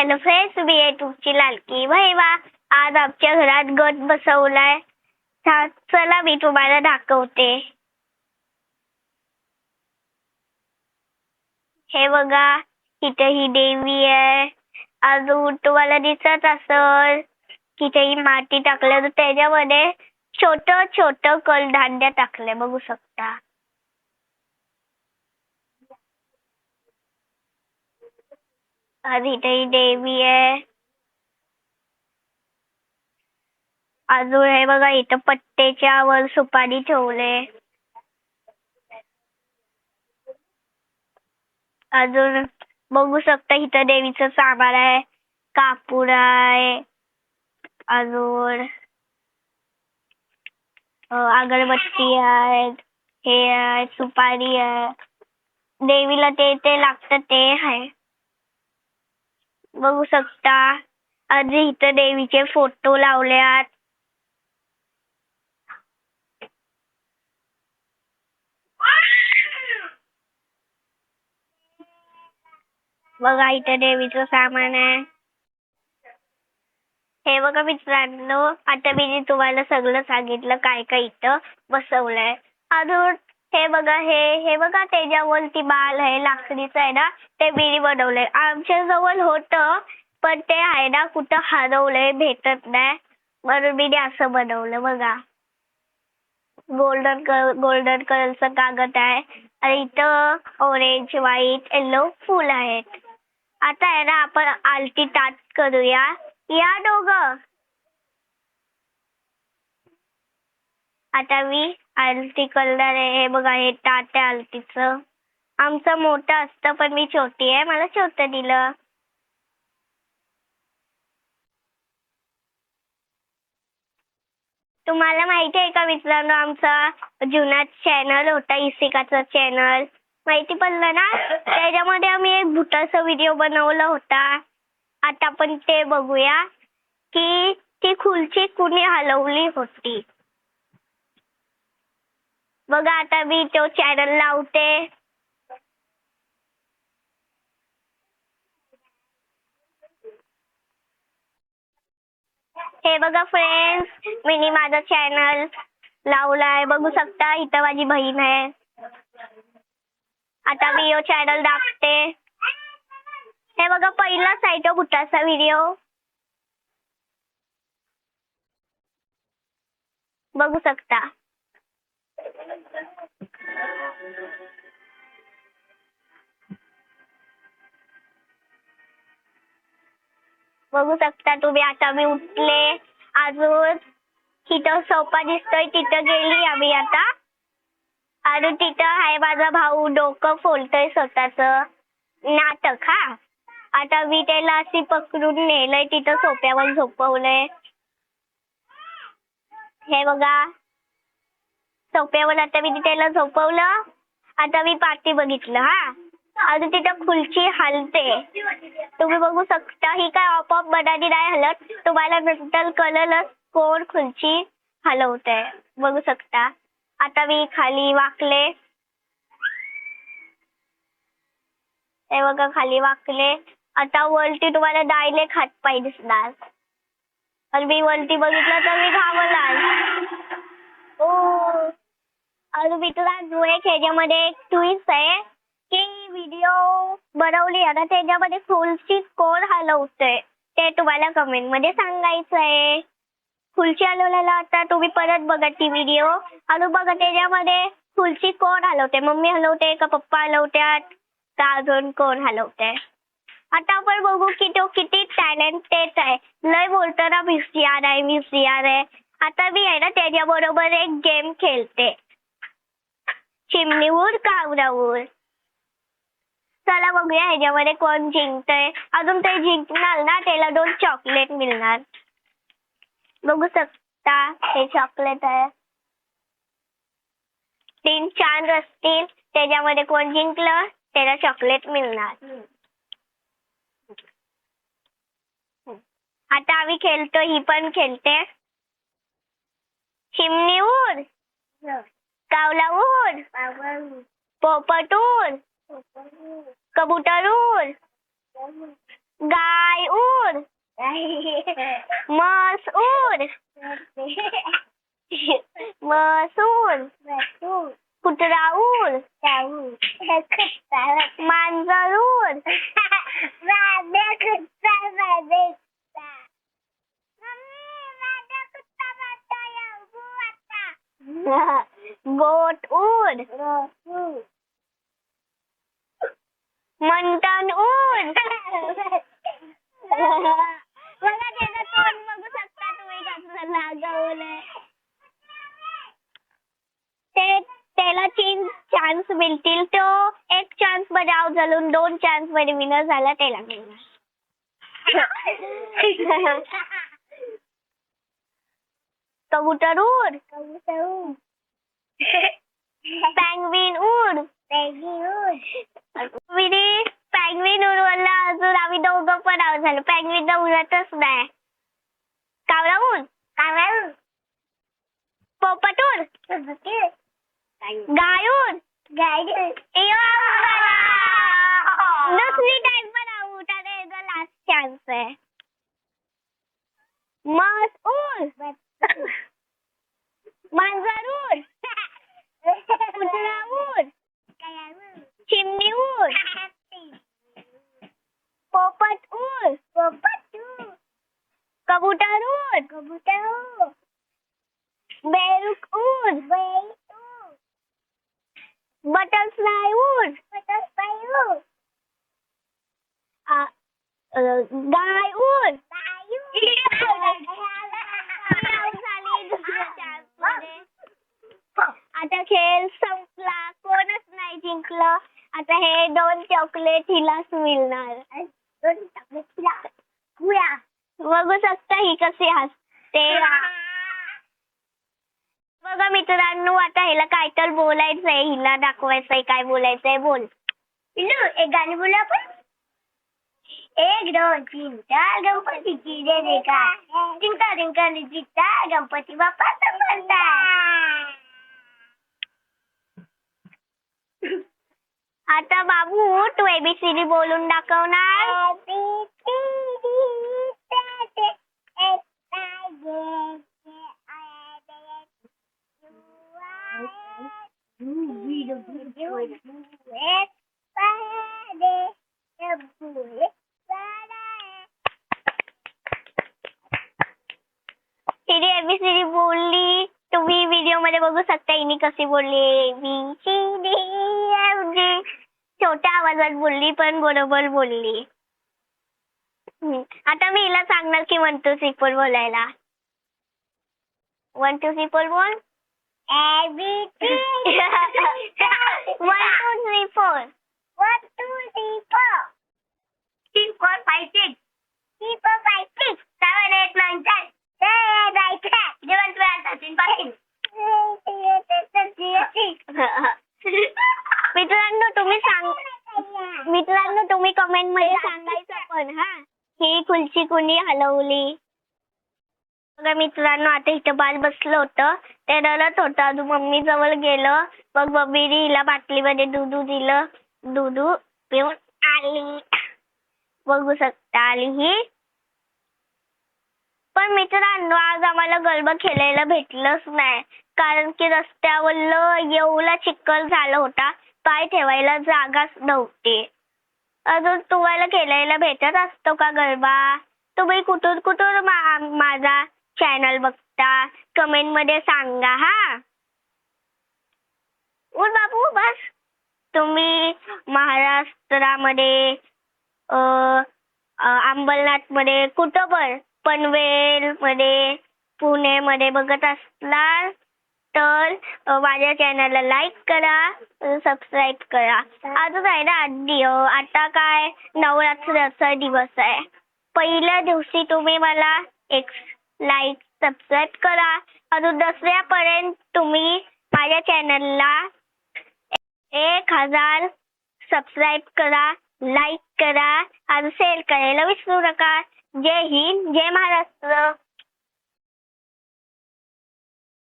Hello friends मी आहे तुमची लालकी. बहिवा आज आमच्या घरात गट बसवलाय. चला मी तुम्हाला दाखवते. हे बघा इथं ही देवी आहे. अजून तुम्हाला दिसत असल तिथे ही माती टाकलं तर त्याच्यामध्ये छोट छोट कलधान्य टाकलंय बघू शकता. ही देवी आहे अजून हे बघा इथं पट्टेच्या वर सुपारी ठेवले. अजून बघू शकता इथं देवीचं सामान आहे. कापूर आहे. अजून अगरबत्ती आहे. हे आहे, सुपारी आहे. देवीला ते ते लागतं, ते आहे. बघू शकता. आधी इथं देवीचे फोटो लावल्यात. बघा इथं देवीचं सामान आहे. हे बघा मित्रांनो आता मी तुम्हाला सगळं सांगितलं काय काय इथं बसवलंय. अजून हे बघा हे हे बघा त्याच्यावरती बाल आहे लाकडीचं आहे ना ते मी बनवलंय. आमच्या जवळ होत पण ते आहे ना कुठं हरवलंय भेटत नाही. म्हणून मी असं बनवलं बघा. गोल्डन कलर गोल्डन कलरचं कागद आहे. आणि इथं ऑरेंज व्हाईट येलो फुल आहेत. आता आहे ना आपण आलती ताट करूया. या दोघ. आता मी आलती कलर आहे हे बघा हे ताट आहे आलटीचं आमचं मोठं असतं पण मी छोटी आहे. मला छोटं दिलं. तुम्हाला माहिती आहे का मित्रांनो आमचा जुना चॅनल होता इसिकाचा चॅनल माहिती पडलं ना? त्याच्यामध्ये आम्ही एक भुताचा व्हिडिओ बनवला होता. आता आपण ते बघूया की ती खुर्ची कुणी हलवली होती. बघा आता मी तो चॅनल लावते. हे बघा फ्रेंड्स मी माझा चॅनल लावलाय. बघू शकता इथं माझी बहीण आहे. आता मी यो चॅनल दाखवते हे बघा पहिलाच आहे तो भुताचा व्हिडिओ बघू शकता. बघू शकता तुम्ही आता मी उठले. अजून तिथं सोपा दिसतोय तिथं गेली आम्ही आता. आणि तिथं आहे माझा भाऊ डोकं फोलतोय स्वतःच. नाटक हा. आता मी त्याला अशी पकडून नेलंय तिथं सोप्यावर झोपवलंय. हे बघा. सोप्यावर आता मी त्याला झोपवलं. आता मी पाठी बघितलं हा. आणि तिथं खुर्ची हलते. तुम्ही बघू शकता ही काय आपोआप मनाने नाही हलत. तुम्हाला नंतर कळलंच कोण खुर्ची हलवते. बघू शकता. आता मी खाली वाकले. हे बघा खाली वाकले. आता वरती तुम्हाला डायरेक्ट हातपाय दिसणार. आणि मी वरती बघितलं तर मी घाबरणार. आणि मित्रांनो एक ह्याच्यामध्ये एक ट्विस्ट आहे की व्हिडिओ बनवली आहे. ना त्याच्यामध्ये फुलची कोण हलवते ते तुम्हाला कमेंटमध्ये सांगायचं आहे फुलची हलवलेला आता तुम्ही परत बघा ती व्हिडिओ आणि बघा त्याच्यामध्ये फुलची कोण हलवते मम्मी हलवते का पप्पा हलवत्यात का अजून कोण हलवते आता आपण बघू की तो किती टॅलेंटेड आहे. लय बोलतो ना व्हीसीआर आहे व्हीसीआर आहे आता मी आहे ना त्याच्याबरोबर एक गेम खेळते. चिमणीवर कावरावर चला बघूया ह्याच्यामध्ये कोण जिंकतय. अजून ते जिंकणार ना त्याला दोन चॉकलेट मिळणार. बघू शकता हे चॉकलेट आहे. तीन चांद असतील त्याच्यामध्ये कोण जिंकलं त्याला चॉकलेट मिळणार. आता आम्ही खेळतो ही पण खेळते. चिमणी उड कावला उड पोपट उड कबूतर उड गाय मसूर मसूर बोट उड. मंटन उड. बघा त्याचं तोंड बघू शकता तुम्ही कसं लागवलंय. ते त्याला तीन चान्स मिळतील. तो एक चान्समध्ये आउट झालून दोन चान्समध्ये विनर झाला त्याला. मिळणार कबूतर उड. पॅंगविन उड विनी पॅंगविन उडवला अजून आम्ही दोघं पण आउट झालो. पॅंगविन तर उडतच नाही. कावळा उड पोपट उड गाय उड दुसरी टाइम पण आउट आता याचा लास्ट चान्स आहे. मस उड मांजर उड कुत्रा उड चिमणी उड पोपट उड कबूतर उड बेरुक उड बटरफ्लाय उड आ, अ, गाय उड झाली आता खेळ संपला कोणच नाही जिंकलं. आता हे दोन चॉकलेट हिलाच मिळणार. बघू शकता ही कशी हसते बघा मित्रांनो आता हिला काय तर बोलायचंय. हिला दाखवायचंय काय बोलायचंय. बोल. एक गाणी बोलू आपण. एक दोन तीन चार गणपतीची जय जयकार जिंका जिंका जिंकता गणपती बाप्पा समजता आता बाबू तू एबीसीडी बोलून दाखवणार? एबीसीडी बोलली. तुम्ही व्हिडिओमध्ये बघू शकता हिने कशी बोलली ए बी सी छोट्या आवाजात बोलली पण बरोबर बोलली. आता मी हिला सांगणार की वन टू थ्री फोर बोलायला वन टू थ्री फोर बोल one two three four One, two, three, four. Six, four, five, six. Three, four, five, six. Seven, eight, nine, ten. Eleven, twelve, thirteen, fourteen. मित्रांनो तुम्ही सांग मित्रांनो तुम्ही कमेंटमध्ये सांगायचं पण हा ही खुर्ची कोणी हलवली. बघा मित्रांनो आता इथं बाल बसलं होतं. ते रडत होतं. अजून मम्मी जवळ गेलं. मग मम्मीने हिला बाटलीमध्ये दुधू दिलं. दुधू पिऊन आली. बघू शकता आली ही. पण मित्रांनो आज आम्हाला गरबा खेळायला भेटलंच नाही. कारण की रस्त्यावरलं येऊला चिखल झाला होता. पाय ठेवायला जागाच नव्हती. अजून तुम्हाला खेळायला भेटत असतो का गरबा तुम्ही कुठून कुठून मा माझा चॅनल बघता? कमेंटमध्ये सांगा हा. बोल बाबू बस. तुम्ही महाराष्ट्रामध्ये अं, अं, कुठं पण पनवेलमध्ये पुणेमध्ये बघत असलात तर माझ्या चॅनलला लाईक करा सबस्क्राईब करा. अजून आहे ना आधी आता काय नवरात्राचा दिवस आहे. पहिल्या दिवशी तुम्ही मला एक लाईक सबस्क्राईब करा. अजून दसऱ्यापर्यंत तुम्ही माझ्या चॅनलला एक हजार सबस्क्राईब करा लाईक करा आणि शेअर करायला विसरू नका. जय हिंद जय महाराष्ट्र.